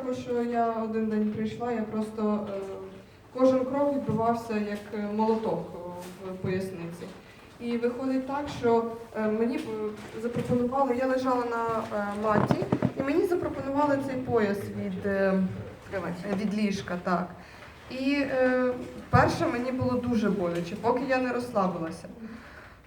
Тому що я один день прийшла, я просто е, кожен крок відбувався як е, молоток в поясниці. І виходить так, що е, мені запропонували, я лежала на маті, і мені запропонували цей пояс від, від ліжка. Так. І перше мені було дуже боляче, поки я не розслабилася.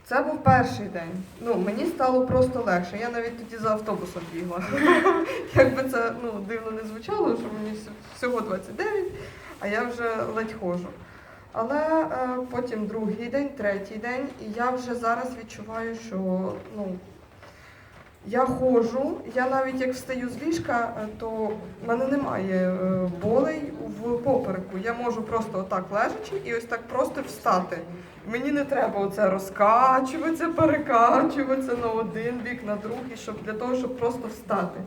Це був перший день. Ну, мені стало просто легше. Я навіть тоді за автобусом бігла. Якби це ну, дивно не звучало, що мені всього 29, а я вже ледь ходжу. Але е, потім другий день, третій день, і я вже зараз відчуваю, що ну, я ходжу, я навіть як встаю з ліжка, е, то в мене немає е, болей в попереку. Я можу просто отак лежачи і ось так просто встати. Мені не треба оце розкачуватися, перекачуватися на один бік, на другий, щоб для того, щоб просто встати.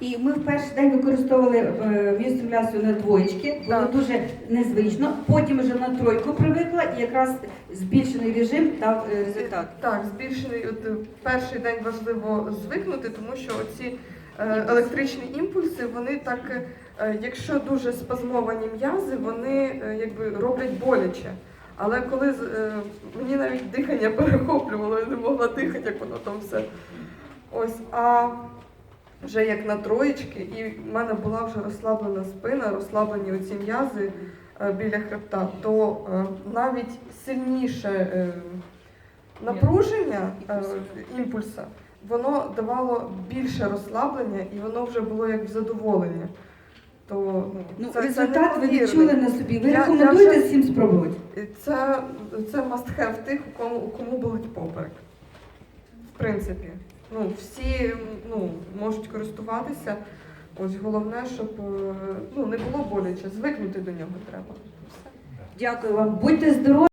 І ми в перший день використовували е, віосимуляцію на двоєчки, було Так. дуже незвично. Потім вже на тройку привикла і якраз збільшений режим дав е, результат. Так, збільшений от, е, перший день важливо звикнути, тому що оці е, електричні імпульси, вони так, е, якщо дуже спазмовані м'язи, вони е, якби роблять боляче. Але коли е, мені навіть дихання перехоплювало, я не могла дихати, як воно там все. Ось, а вже як на троєчки, і в мене була вже розслаблена спина, розслаблені оці м'язи е, біля хребта, то е, навіть сильніше е, напруження е, імпульса, воно давало більше розслаблення і воно вже було як в задоволення. То, ну, Ну, це- це результат ви відчули на собі. Ви Я- я рекомендуєте вже- всім спробувати? Це, це must have тих, у кому, у кому болить поперек. В принципі. Ну, всі ну, можуть користуватися. Ось головне, щоб е, ну, не було боляче, звикнути до нього треба. Все. Дякую вам. Будьте здорові.